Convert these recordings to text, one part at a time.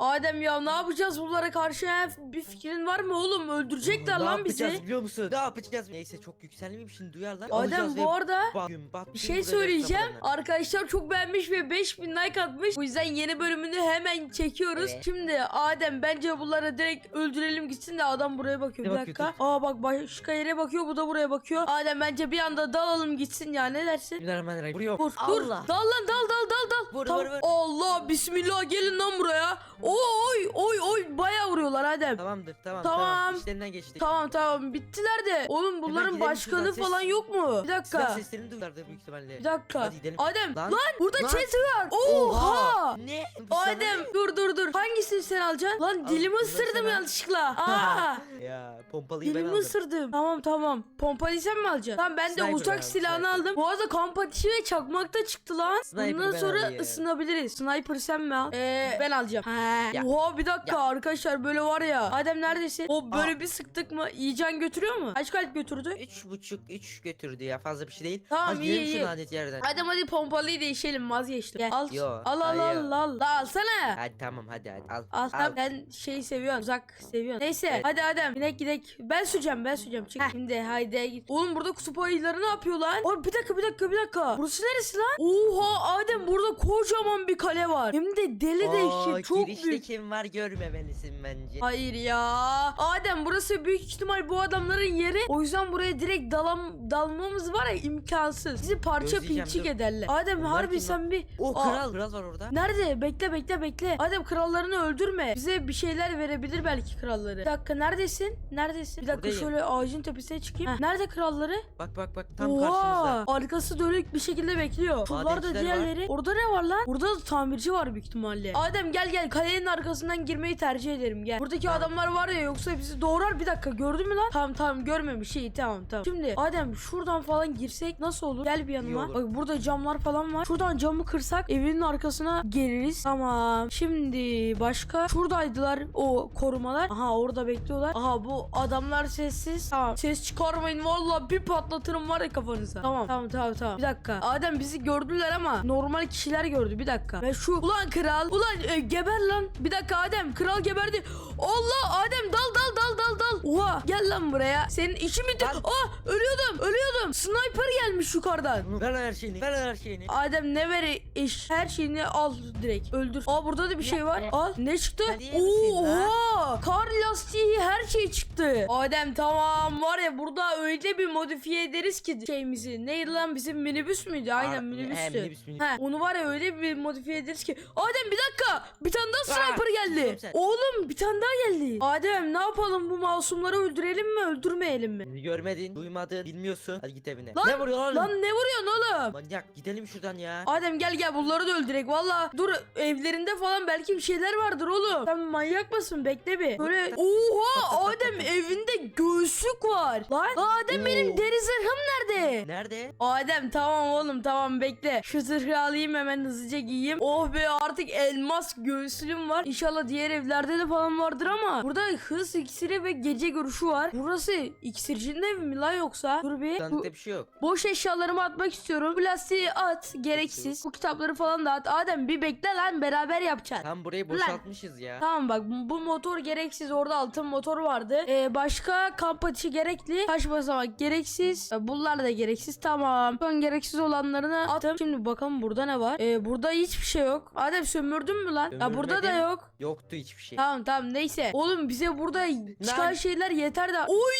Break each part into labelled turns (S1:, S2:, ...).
S1: Adem ya ne yapacağız bunlara karşı ha? bir fikrin var mı oğlum? Öldürecekler
S2: ne
S1: lan
S2: yapacağız
S1: bizi.
S2: biliyor musun? Ne yapacağız? Neyse çok yükselmeyeyim şimdi duyarlar.
S1: Adem
S2: Alacağız ve
S1: bu arada
S2: bak- gün, bak
S1: bir şey
S2: vuracağız
S1: söyleyeceğim.
S2: kafalarına.
S1: Arkadaşlar çok beğenmiş ve 5000 like atmış. Bu yüzden yeni bölümünü hemen çekiyoruz.
S2: Evet.
S1: Şimdi Adem bence bunları direkt öldürelim gitsin de adam buraya bakıyor.
S2: Ne
S1: Bir
S2: bakıyor,
S1: dakika. Aa bak başka yere bakıyor bu da buraya bakıyor. Adem bence bir anda dalalım gitsin ya ne dersin?
S2: Bismillahirrahmanirrahim. Vuruyor.
S1: Vur dur.
S2: Allah.
S1: Dal lan dal dal dal dal.
S2: Vur, vur, vur.
S1: Allah bismillah gelin lan buraya. Oy oy oy bayağı vuruyorlar Adem.
S2: Tamamdır tamam
S1: Tamam.
S2: tamam. İşlerinden geçtik.
S1: Tamam tamam bittiler de. Oğlum bunların
S2: gidelim
S1: başkanı
S2: şuradan, ses-
S1: falan yok mu? Bir
S2: Silah
S1: dakika.
S2: seslerini duyarlar büyük ihtimalle.
S1: Bir dakika.
S2: Hadi gidelim.
S1: Adem lan,
S2: Lan.
S1: burada
S2: Lan.
S1: chest var. Oha.
S2: Ne? Bu sana
S1: Adem dur dur dur. Hangisini sen alacaksın? Lan dilimi
S2: bunları
S1: ısırdım
S2: al.
S1: yanlışlıkla. Aa.
S2: Ya pompalıyı ben
S1: Dilimi
S2: aldım.
S1: ısırdım. Tamam tamam. Pompalıyı sen mi alacaksın? Tamam ben de
S2: Sniper
S1: uçak
S2: abi,
S1: silahını
S2: sniper.
S1: aldım. Bu arada kamp ateşi ve çakmak da çıktı lan.
S2: Sniper
S1: Bundan
S2: ben
S1: sonra
S2: alayım.
S1: ısınabiliriz. Sniper sen mi al? Ee, ben alacağım. He.
S2: Ya.
S1: Oha bir dakika arkadaşlar böyle var ya. Adem neredesin? O böyle
S2: Aa.
S1: bir sıktık mı? İyican götürüyor mu? Kaç kalp götürdü?
S2: Üç buçuk, üç götürdü ya fazla bir şey değil.
S1: Tamam,
S2: Hadi
S1: iyi,
S2: gidelim
S1: iyi.
S2: lanet yerden.
S1: Adem hadi pompalıyı değişelim vazgeçtim. Gel. Al.
S2: Yo,
S1: al al
S2: hayır.
S1: al al. La alsana.
S2: Hadi tamam hadi hadi al.
S1: Al sen ben şeyi seviyorum uzak seviyorum. Neyse
S2: Evet.
S1: hadi Adem gidek gidek. Ben süreceğim ben süreceğim. Çık. Şimdi haydi git. Oğlum burada kutup ayıları ne yapıyor lan? Oğlum bir dakika bir dakika bir dakika. Burası neresi lan? Oha Adem burada kocaman bir kale var. Hem de deli
S2: Oo,
S1: dehşet çok
S2: girişte
S1: büyük.
S2: kim var görmemelisin bence.
S1: Hayır ya. Adem burası büyük ihtimal bu adamların yeri. O yüzden buraya direkt dalam dalmamız var ya imkansız. Bizi parça
S2: Gözleyeceğim,
S1: pinçik
S2: dur.
S1: ederler. Adem
S2: Bunlar
S1: harbi
S2: kim
S1: sen bir...
S2: O
S1: Aa,
S2: kral kral var orada.
S1: Nerede? Bekle bekle bekle. Adem krallarını öldürme. Bize bir şeyler verebilir belki kralları. Bir dakika neredesin? Neredesin? Bir dakika
S2: Buradayım.
S1: şöyle ağacın tepesine çıkayım. Heh, nerede kralları?
S2: Bak bak bak tam
S1: Oha!
S2: karşımızda.
S1: Arkası dönük bir şekilde bekliyor. Şunlar da
S2: Madenciler
S1: diğerleri. Orada ne var lan? Burada da tamirci var büyük ihtimalle. Adem gel gel kalenin arkasından girmeyi tercih ederim gel. Buradaki adamlar var ya yoksa bizi doğrar. Bir dakika gördün mü lan? Tamam tamam görmemiş. İyi tamam tamam. Şimdi Adem şuradan falan girsek nasıl olur? Gel bir yanıma. Bak burada camlar falan var. Şuradan camı kırsak evinin arkasına geliriz. Tamam. Şimdi başka şuradaydılar o korumalar. Aha orada bekliyorlar. Aha bu adamlar sessiz. Tamam. Ses çıkarmayın. Vallahi bir patlatırım var ya kafanıza. Tamam tamam tamam tamam. Bir dakika. Adem bizi gördüler ama normal kişiler gördü. Bir dakika. Ve şu ulan kral. Ulan e, geber lan. Bir dakika Adem. Kral geberdi. Allah Adem dal dal dal dal dal. Oha gel lan buraya. Senin işin bitti.
S2: Lan.
S1: Ah ölüyordum. Ölüyordum. Sniper gelmiş yukarıdan.
S2: Ver lan her şeyini. Ver lan her şeyini.
S1: Adem ne ver iş her şeyini al direkt öldür. Aa burada da bir şey var. Al ne çıktı?
S2: Lan?
S1: Oha kar her şey çıktı. Adem tamam var ya burada öyle bir modifiye ederiz ki şeyimizi. Neydi lan bizim minibüs müydü? Aynen
S2: Aa,
S1: minibüstü.
S2: he, minibüs, minibüs.
S1: He, onu var ya öyle bir modifiye ederiz ki. Adem bir dakika bir tane daha
S2: Aa,
S1: sniper geldi. Oğlum bir tane daha geldi. Adem ne yapalım bu masumları öldürelim mi öldürmeyelim mi?
S2: Görmedin, duymadın, bilmiyorsun. Hadi git evine.
S1: Lan,
S2: ne vuruyor oğlum?
S1: Lan ne vuruyorsun oğlum?
S2: Manyak gidelim şuradan ya.
S1: Adem gel gel bunları da öldürek valla. Dur evlerinde falan belki bir şeyler vardır oğlum. Sen manyak mısın? Bekle bir. Böyle oha Adem evinde göğüslük var. Lan Lan Adem
S2: Oo.
S1: benim deri zırhım nerede?
S2: Nerede?
S1: Adem tamam oğlum tamam bekle. Şu zırhı alayım hemen hızlıca giyeyim. Oh be artık elmas göğüslüğüm var. İnşallah diğer evlerde de falan vardır ama burada hız iksiri ve gece görüşü var. Burası iksircinin evi mi lan yoksa? Dur bir. Bu-
S2: Sandıkta bir şey yok.
S1: Boş eşyalarımı atmak istiyorum. Plastiği at. Gereksiz. Bu kitapları falan da at. Adem bir bekle lan beraber yapacağız.
S2: Tam burayı
S1: Lan.
S2: boşaltmışız ya.
S1: Tamam bak bu bu motor gereksiz. Orada altın motor vardı. Ee, başka kamp ateşi gerekli. Taş basamak gereksiz. Ee, bunlar da gereksiz. Tamam. Son gereksiz olanlarını attım. Şimdi bakalım burada ne var? Ee, burada hiçbir şey yok. Adem sömürdün mü lan? Ya burada da yok.
S2: Yoktu hiçbir şey.
S1: Tamam tamam neyse. Oğlum bize burada çıkan şeyler yeter de. Oy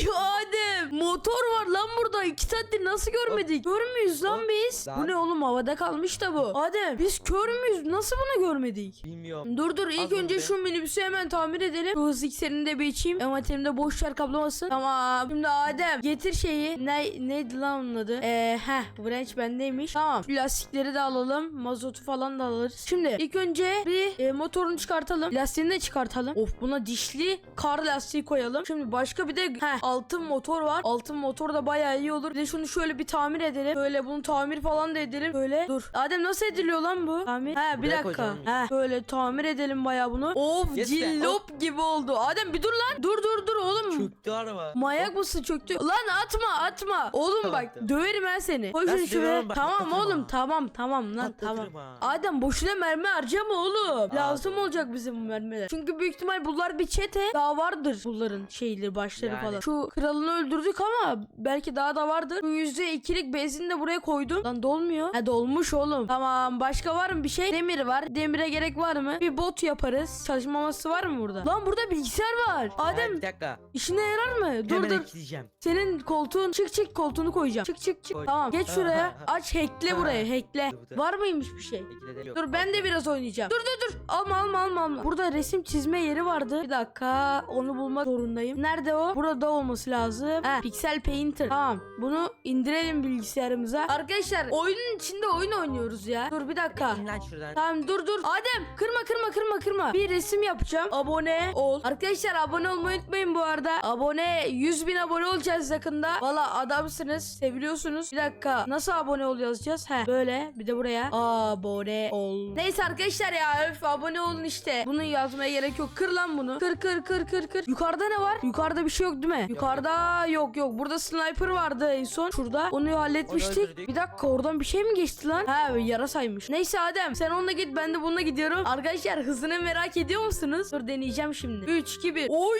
S1: Adem motor var lan burada. İki saattir nasıl görmedik? Kör müyüz lan biz? Bu ne oğlum havada kalmış da bu. Adem biz kör müyüz? Nasıl bunu görmedik?
S2: Bilmiyorum.
S1: Dur dur ilk
S2: Az
S1: önce
S2: önce.
S1: şu minibüsü hemen tamir edelim. Şu hız ikisini de bir içeyim. Envanterimde boş yer kaplamasın. Tamam. Şimdi Adem getir şeyi. Ne neydi lan onun adı? Eee heh branch bendeymiş. Tamam. Şu lastikleri de alalım. Mazotu falan da alırız. Şimdi ilk önce bir e, motorunu çıkartalım. Lastiğini de çıkartalım. Of buna dişli kar lastiği koyalım. Şimdi başka bir de heh altın motor var. Altın motor da bayağı iyi olur. Bir de şunu şöyle bir tamir edelim. Böyle bunu tamir falan da edelim. Böyle dur. Adem nasıl ediliyor lan bu? Tamir. He bir
S2: Buraya
S1: dakika.
S2: koyacağım.
S1: He böyle tamir edelim bayağı bunu. Of
S2: Yes be.
S1: cillop gibi oldu. Adem bir dur lan. Dur dur dur oğlum.
S2: Çöktü araba.
S1: Manyak mısın çöktü? Lan atma atma. Oğlum
S2: Tamam,
S1: bak
S2: tamam.
S1: döverim ben seni. Koy
S2: Ben
S1: şunu şuraya.
S2: dövemem bak,
S1: Tamam
S2: patlatırım
S1: oğlum
S2: ha.
S1: tamam tamam lan tamam.
S2: Patlatırım ha.
S1: Adem boşuna mermi harcama oğlum. Lazım olacak bize bu mermiler. Çünkü büyük ihtimal bunlar bir çete. Daha vardır bunların şeyleri başları
S2: Yani.
S1: falan. Şu kralını öldürdük ama belki daha da vardır. Şu yüzde ikilik benzin de buraya koydum. Lan dolmuyor. Ha dolmuş oğlum. Tamam başka var mı bir şey? Demir var. Demire gerek var mı? Bir bot yaparız. Çalışma masası var mı burada? Lan burada bilgisayar var.
S2: Ha,
S1: Adem
S2: bir dakika.
S1: işine yarar mı? Dur
S2: Hemen
S1: dur.
S2: ekleyeceğim.
S1: Senin koltuğun çık çık koltuğunu koyacağım. Çık çık çık.
S2: Koy.
S1: Tamam geç
S2: Ha,
S1: şuraya.
S2: ha, ha.
S1: Aç hackle buraya hackle.
S2: Dur, dur.
S1: Var mıymış bir şey?
S2: Yok.
S1: Dur ben de biraz oynayacağım. Dur dur dur. Alma alma alma alma. Burada resim çizme yeri vardı. Bir dakika onu bulmak zorundayım. Nerede o? Burada olması lazım. He, Pixel Painter. Tamam. Bunu indirelim bilgisayarımıza. Arkadaşlar oyunun içinde oyun oynuyoruz ya. Dur bir dakika.
S2: İn lan şuradan.
S1: Tamam dur dur. Adem kırma kırma kırma kırma. Bir resim yapacağım. Abone ol. Arkadaşlar abone olmayı unutmayın bu arada. Abone 100 bin abone olacağız yakında. Valla adamsınız. Seviliyorsunuz. Bir dakika. Nasıl abone ol yazacağız? He böyle. Bir de buraya. Abone ol. Neyse arkadaşlar ya öf abone olun işte. Bunu yazmaya gerek yok. Kır lan bunu. Kır kır kır kır kır. Yukarıda ne var? Yukarıda bir şey yok değil mi? Yukarıda yok yok. Burada sniper vardı en son. Şurada. Onu halletmiştik. Bir dakika oradan bir şey mi geçti lan? Ha yara saymış. Neyse Adem sen onunla git ben de bununla gidiyorum. Arkadaşlar hızını merak ediyor musunuz? Dur deneyeceğim şimdi. 3 2 1. Oy!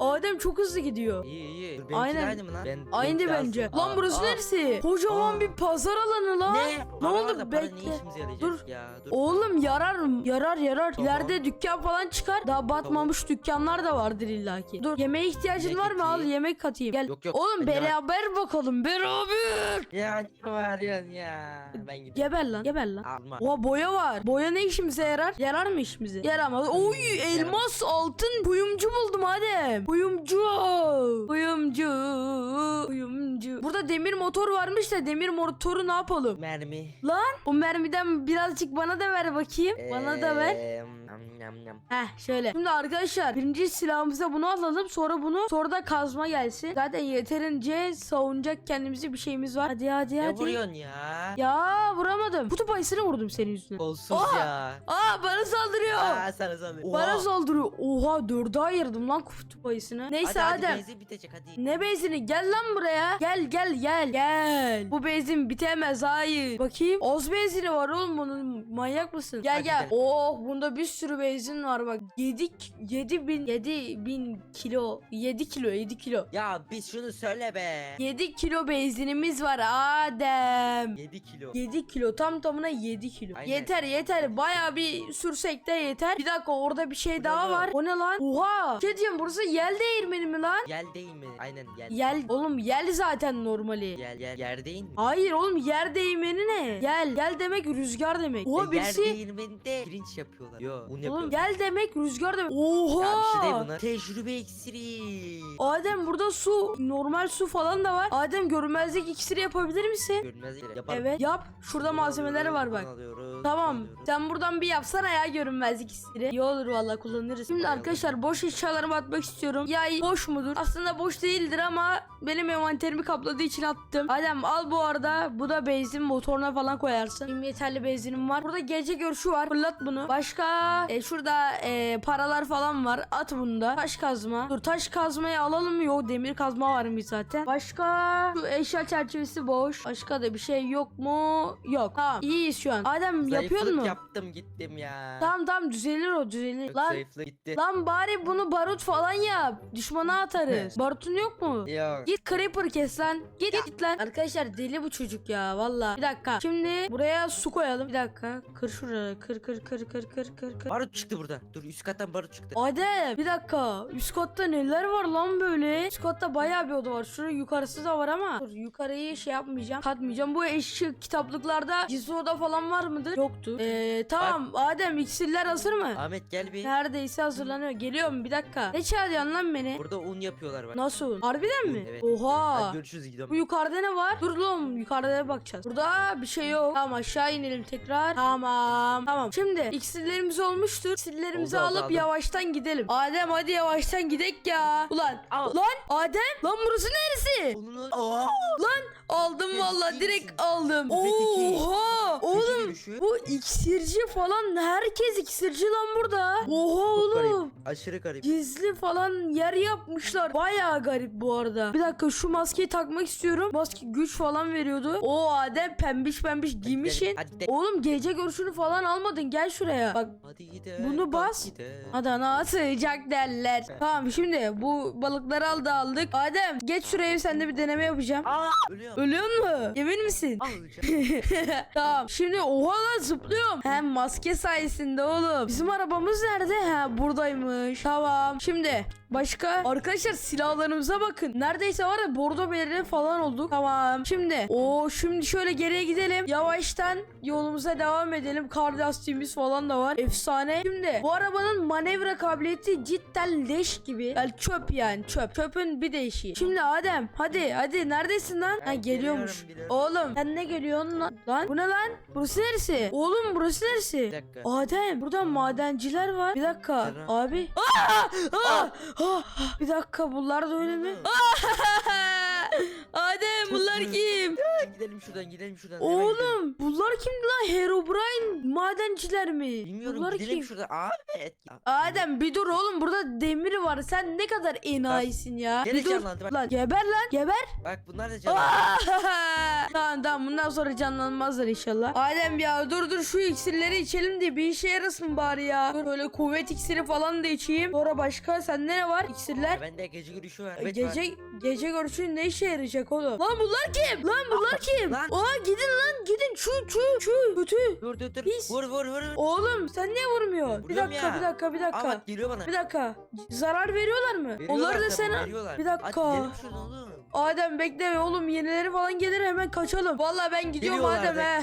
S1: Adem çok hızlı gidiyor.
S2: İyi iyi. Dur,
S1: Aynen.
S2: aynı mı lan? Ben,
S1: Aynı bence.
S2: lazım.
S1: Lan
S2: Aa,
S1: burası
S2: aa.
S1: neresi? Kocaman
S2: Aa.
S1: bir pazar alanı lan.
S2: Ne?
S1: Ne oldu? Bekle. Dur.
S2: ya? Dur.
S1: Oğlum yarar yarar yarar.
S2: Tamam.
S1: İleride dükkan falan çıkar. Daha batmamış dükkanlar da vardır illaki. Dur yemeğe ihtiyacın
S2: Yemek
S1: var mı? Al
S2: katayım.
S1: yemek katayım. Gel.
S2: Yok, yok.
S1: Oğlum
S2: Bende var.
S1: beraber bakalım. Beraber.
S2: Ya ne bağırıyorsun ya? Ben gidiyorum.
S1: Geber lan. Geber lan.
S2: Alma.
S1: Oha boya var. Boya ne işimize yarar? Yarar mı işimize? Yaramaz. Oy elmas altın kuyumcu buldum Adem. Kuyumcu. Kuyumcu. Kuyumcu. Burada demir motor varmış da demir motoru ne yapalım?
S2: Mermi.
S1: Lan o mermiden birazcık bana da ver bakayım. Bana da ver.
S2: Eee, nam, nam, nam.
S1: Heh şöyle. Şimdi arkadaşlar birinci silahımıza bunu alalım. Sonra bunu sonra da kazma gelsin. Zaten yeterince savunacak kendimizi bir şeyimiz var. Hadi hadi
S2: Ne
S1: hadi.
S2: vuruyorsun ya?
S1: Ya vuramadım. Kutup ayısını vurdum senin yüzünden.
S2: Kolsuz
S1: Oha!
S2: ya.
S1: Aa bana saldırıyor.
S2: Aa sana sana.
S1: Bana saldırıyor. Oha dörde ayırdım lan kutup ayısını. Neyse
S2: hadi,
S1: Adem.
S2: benzin bitecek hadi.
S1: Ne benzini? Gel lan buraya. Gel gel gel gel. Bu benzin bitemez hayır. Bakayım. Az benzini var oğlum bunun. Manyak mısın? Gel
S2: Hadi
S1: gel.
S2: gel.
S1: Oh bunda bir sürü benzin var bak. 7 7 bin 7 bin kilo. 7 kilo 7 kilo.
S2: Ya biz şunu söyle be.
S1: 7 kilo benzinimiz var Adem.
S2: 7 kilo.
S1: 7 kilo tam tamına 7 kilo.
S2: Aynen.
S1: Yeter yeter baya bir sürsek de yeter. Bir dakika orada bir şey
S2: Bu
S1: daha
S2: ne
S1: var.
S2: lan?
S1: O ne lan? Oha. Şey diyeceğim burası yel değirmeni mi lan?
S2: Yel değil mi? Aynen yel.
S1: Yel oğlum yel zaten normali.
S2: Yel yel yer değil mi?
S1: Hayır oğlum yer değirmeni ne? Gel gel demek rüzgar demek. Oha
S2: E, yer
S1: birisi
S2: değirmeninde pirinç yapıyorlar. Yo un
S1: Oğlum
S2: yapıyorlar.
S1: gel demek rüzgar demek.
S2: Ya bir şey değil
S1: Oha.
S2: bunlar. Tecrübe iksiri.
S1: Adem burada su normal su falan da var. Adem görünmezlik iksiri yapabilir misin?
S2: Görünmez. Yaparım.
S1: Evet yap. Şurada
S2: Bunu
S1: malzemeleri var
S2: alıyoruz,
S1: bak.
S2: bunu alıyoruz,
S1: Tamam. Sen buradan bir yapsana ya görünmezlik iksiri. İyi olur valla kullanırız. Şimdi arkadaşlar boş eşyalarımı atmak istiyorum. Yay boş mudur? Aslında boş değildir ama benim envanterimi kapladığı için attım. Adem al bu arada. Bu da benzin motoruna falan koyarsın. Benim yeterli benzinim var. Burada gece görüşü var. Fırlat bunu. Başka e, şurada e, paralar falan var. At bunu da. Taş kazma. Dur taş kazmayı alalım mı? Yok demir kazma varmış zaten. Başka şu eşya çerçevesi boş. Başka da bir şey yok mu? Yok. Tamam. İyiyiz şu an. Adem yapıyor mu?
S2: yaptım gittim ya.
S1: Tamam tamam düzelir o düzelir. Lan
S2: Zayıflık gitti.
S1: lan bari bunu barut falan yap. Düşmana atarız. Barutun yok mu?
S2: Yok.
S1: Git creeper kes lan. Git git lan. Arkadaşlar deli bu çocuk ya valla. Bir dakika. Şimdi buraya su koyalım. Bir dakika. Kır şuraya. Kır kır kır kır kır kır kır.
S2: Barut çıktı burada. Dur üst kattan barut çıktı.
S1: Adem bir dakika. Üst katta neler var lan böyle? Üst katta bayağı bir oda var. Şurada yukarısı da var ama. Dur yukarıyı şey yapmayacağım. Katmayacağım. Bu eşik kitaplıklarda gizli oda falan var mıdır? Yoktu. Ee, tamam Adem iksirler hazır mı?
S2: Ahmet gel bir.
S1: Neredeyse hazırlanıyor. Geliyorum bir dakika. Ne çağırıyorsun lan beni?
S2: Burada un yapıyorlar bak.
S1: Nasıl? Harbiden mi?
S2: Evet.
S1: Oha.
S2: Hadi görüşürüz
S1: Bu
S2: gidiyorum.
S1: yukarıda ne var? Dur oğlum yukarıda bakacağız. Burada bir şey yok. Tamam aşağı inelim tekrar. Tamam. Tamam. Şimdi iksirlerimiz olmuştur. İksirlerimizi
S2: Oldu,
S1: alıp
S2: aldım.
S1: yavaştan gidelim. Adem hadi yavaştan gidek ya. Ulan.
S2: Al.
S1: Lan Adem. Lan burası neresi?
S2: Ununu... Aa!
S1: Aldım valla direkt aldım. Oha. Oğlum bu iksirci falan herkes iksirci lan burada. Oha oğlum.
S2: Aşırı garip.
S1: Gizli falan yer yapmışlar. Bayağı garip bu arada. Bir dakika şu maskeyi takmak istiyorum. Maske güç falan veriyordu. O Adem pembiş pembiş giymişsin.
S2: Hadi gidelim.
S1: Oğlum gece görüşünü falan almadın. Gel şuraya. Bak
S2: Hadi gidelim.
S1: Bunu bas. Adana sıcak derler. Tamam şimdi bu balıkları aldı aldık. Adem geç şuraya sen de bir deneme yapacağım.
S2: Aa! Ölüyorum.
S1: Ölüyor mu? Emin misin? Tamam şimdi oha lan zıplıyorum. Hem maske sayesinde oğlum. Bizim arabamız nerede? Ha buradaymış. Tamam şimdi başka arkadaşlar silahlarımıza bakın. Neredeyse var ya bordo belirli falan olduk. Tamam şimdi o şimdi şöyle geriye gidelim. Yavaştan yolumuza devam edelim. Kar lastiğimiz falan da var. Efsane. Şimdi bu arabanın manevra kabiliyeti cidden leş gibi. Yani çöp yani çöp. Çöpün bir değişiği. Şimdi Adem hadi hadi neredesin lan? Ha geliyormuş.
S2: geliyorum, biliyorum.
S1: Oğlum sen ne geliyorsun lan? Lan bu ne lan? Burası neresi? Oğlum burası neresi?
S2: Bir dakika.
S1: Adem burada madenciler var. Bir dakika
S2: Serap.
S1: abi. Aa! Aa! Ah! Bir dakika bunlar da öyle mi? Adem bunlar kim?
S2: Gidelim şuradan gidelim şuradan. hemen gidelim.
S1: Oğlum bunlar kimdi lan? Herobrine madenciler mi?
S2: Bilmiyorum
S1: bunlar
S2: gidelim
S1: kim?
S2: şuradan. Ahmet. Ya,
S1: Adem bir dur oğlum burada demir var. Sen ne kadar enayisin ya.
S2: Gene
S1: Bir dur.
S2: canlandı bak.
S1: Lan geber lan geber.
S2: Bak bunlar da canlı.
S1: tamam bundan sonra canlanmazlar inşallah. Adem ya dur dur şu iksirleri içelim de bir işe yarasın bari ya. Dur böyle kuvvet iksiri falan da içeyim. Sonra başka sende ne var iksirler?
S2: Bende gece görüşü var. Evet,
S1: gece
S2: var.
S1: gece görüşün ne işe yarayacak oğlum? Lan bunlar kim? Lan bunlar kim?
S2: Lan.
S1: Aa gidin lan gidin şu şu şu kötü.
S2: Dur dur dur.
S1: Pis.
S2: Vur vur vur.
S1: Oğlum sen niye vurmuyorsun? Bir dakika
S2: ya.
S1: bir dakika bir dakika.
S2: Ahmet geliyor bana.
S1: Bir dakika. Zarar veriyorlar mı?
S2: Veriyorlar
S1: Onları da sen
S2: veriyorlar.
S1: Bir dakika.
S2: Hadi gidelim şuradan oğlum.
S1: Adem bekle oğlum yenileri falan gelir hemen kaçalım. Vallahi ben gidiyorum
S2: Geliyorlar
S1: Adem he.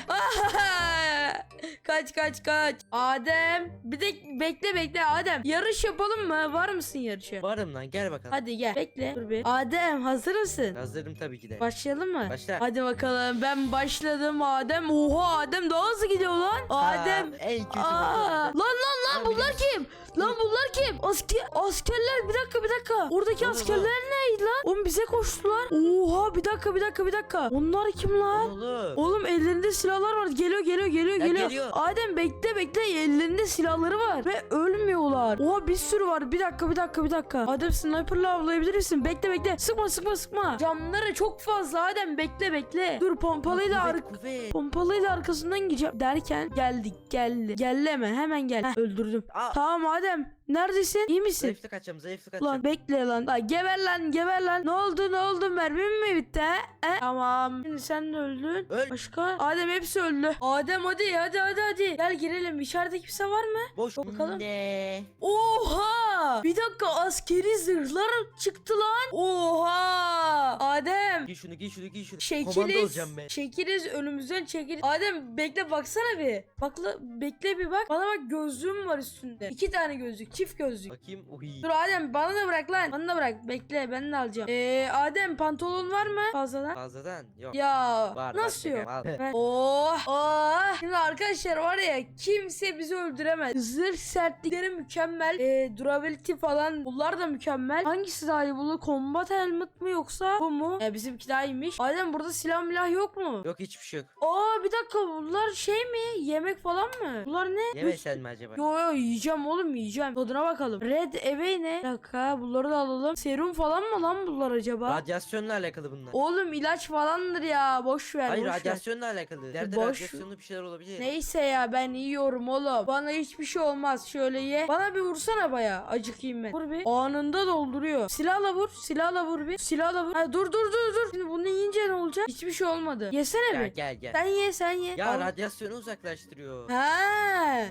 S1: kaç kaç kaç. Adem bir de bekle bekle Adem. Yarış yapalım mı? Var mısın yarışa?
S2: Varım lan gel bakalım.
S1: Hadi gel. Bekle. Dur bir. Adem hazır mısın?
S2: Hazırım tabii ki de.
S1: Başlayalım mı?
S2: Başla.
S1: Hadi bakalım. Ben başladım Adem. Oha Adem daha hızlı gidiyor lan. Adem.
S2: Aa, en kötü
S1: Aa, lan lan lan bunlar kim? Lan bunlar kim? Asker askerler bir dakika bir dakika. Oradaki askerler neydi lan? Oğlum bize koştular. Oha bir dakika bir dakika bir dakika. Onlar kim lan?
S2: Oğlum.
S1: Oğlum ellerinde silahlar var. Geliyor geliyor geliyor
S2: Ya
S1: geliyor.
S2: geliyor.
S1: Adem bekle bekle ellerinde silahları var ve ölmüyorlar. Oha bir sürü var. Bir dakika bir dakika bir dakika. Adem sniperla avlayabilir misin? Bekle bekle. Sıkma sıkma sıkma. Camları çok fazla Adem bekle bekle. Dur pompalıyla
S2: Kuvvet,
S1: ar
S2: kuvvet.
S1: Pompalıyla arkasından gideceğim derken geldik geldi. Gelleme hemen gel. Heh, öldürdüm.
S2: Aa.
S1: Tamam Adem neredesin? İyi misin?
S2: Zayıflık açacağım zayıflık açacağım.
S1: Lan bekle lan. Lan geber lan geber lan. Ne oldu ne oldu mermim mi bitti he? He? Tamam. Şimdi sen de öldün.
S2: Öl.
S1: Başka? Adem hepsi öldü. Adem hadi hadi hadi hadi. Gel girelim. İçeride kimse var mı?
S2: Boş.
S1: Bakalım.
S2: Ne?
S1: Oha! Bir dakika askeri zırhlar çıktı lan. Oha! Adem.
S2: Giy şunu giy şunu giy şunu. Komando olacağım ben.
S1: Çekiliz önümüzden çekiliz. Adem bekle baksana bir. Bakla bekle bir bak. Bana bak gözlüğüm var üstünde. İki tane gözlük. Çift gözlük.
S2: Bakayım. Uy.
S1: Dur Adem bana da bırak lan. Bana da bırak. Bekle ben de alacağım. Ee, Adem pantolon var mı fazladan?
S2: Fazladan. Yok.
S1: Ya
S2: Var,
S1: nasıl
S2: var,
S1: yok?
S2: al.
S1: Ben- Oh, oh. Şimdi arkadaşlar var ya kimse bizi öldüremez. Zırh sertlikleri mükemmel. Ee, durability falan bunlar da mükemmel. Hangisi daha iyi bu? Combat helmet mi yoksa bu mu? Ee, bizimki daha iyiymiş. Adem burada silah milah yok mu?
S2: Yok hiçbir şey yok.
S1: Aa bir dakika bunlar şey mi? Yemek falan mı? Bunlar ne?
S2: Yemesen mi acaba?
S1: Yo yo yiyeceğim oğlum yiyeceğim. Tadına bakalım. Red Away ne? Bir dakika bunları da alalım. Serum falan mı lan bunlar acaba?
S2: Radyasyonla alakalı bunlar.
S1: Oğlum ilaç falandır ya. Boş ver.
S2: Hayır
S1: boş ver.
S2: radyasyonla alakalı. Nerede
S1: boş-
S2: radyasyonlu bir şeyler olabilir.
S1: Neyse ya ben yiyorum oğlum. Bana hiçbir şey olmaz. Şöyle ye. Bana bir vursana baya. Acık bakayım ben. Vur bir. Anında dolduruyor. Silahla vur. Silahla vur bir. Silahla vur. Ha, dur dur dur dur. Şimdi bunu yiyince ne olacak? Hiçbir şey olmadı. Yesene
S2: Gel
S1: bir.
S2: gel gel.
S1: Sen ye sen ye.
S2: Ya
S1: Al.
S2: radyasyonu uzaklaştırıyor.
S1: Ha.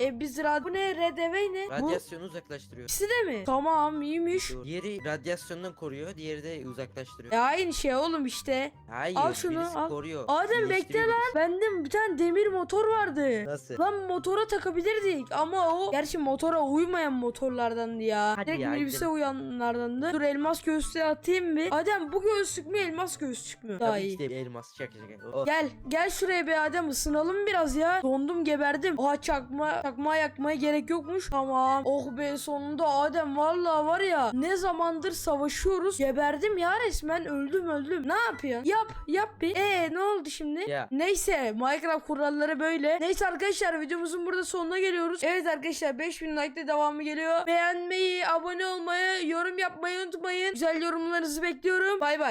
S1: E biz rad... Bu ne? Redevey ne? Bu
S2: Radyasyonu uzaklaştırıyor.
S1: ikisi de mi? Tamam iyiymiş.
S2: Dur. Diğeri radyasyondan koruyor, diğeri de uzaklaştırıyor.
S1: E aynı şey oğlum işte.
S2: Hayır,
S1: Al şunu,
S2: birisi
S1: al.
S2: koruyor.
S1: Adem bekle lan.
S2: birisi.
S1: Bende bir tane demir motor vardı.
S2: Nasıl?
S1: Lan motora takabilirdik ama o gerçi motora uymayan motorlardandı ya.
S2: Hadi
S1: Direkt
S2: ya,
S1: minibüse
S2: gidelim.
S1: uyanlardandı. Dur elmas göğüslüğü atayım bir. Adem bu göğüslük mü elmas göğüslük mü? Daha
S2: Tabii
S1: iyi.
S2: de elmas şaka şaka. Oh.
S1: Gel gel şuraya be Adem ısınalım biraz ya. Dondum geberdim. Oha çakma çakma yakmaya gerek yokmuş. Tamam. Oh be sonunda Adem vallahi var ya ne zamandır savaşıyoruz. Geberdim ya resmen öldüm öldüm. Ne yapıyorsun? Yap yap bir. Ee ne oldu şimdi?
S2: Ya.
S1: Neyse Minecraft kuralları böyle. Neyse arkadaşlar videomuzun burada sonuna geliyoruz. Evet arkadaşlar 5000 like'de devamı geliyor. Beğenmeyi, abone olmayı, yorum yapmayı unutmayın. Güzel yorumlarınızı bekliyorum. Bay bay.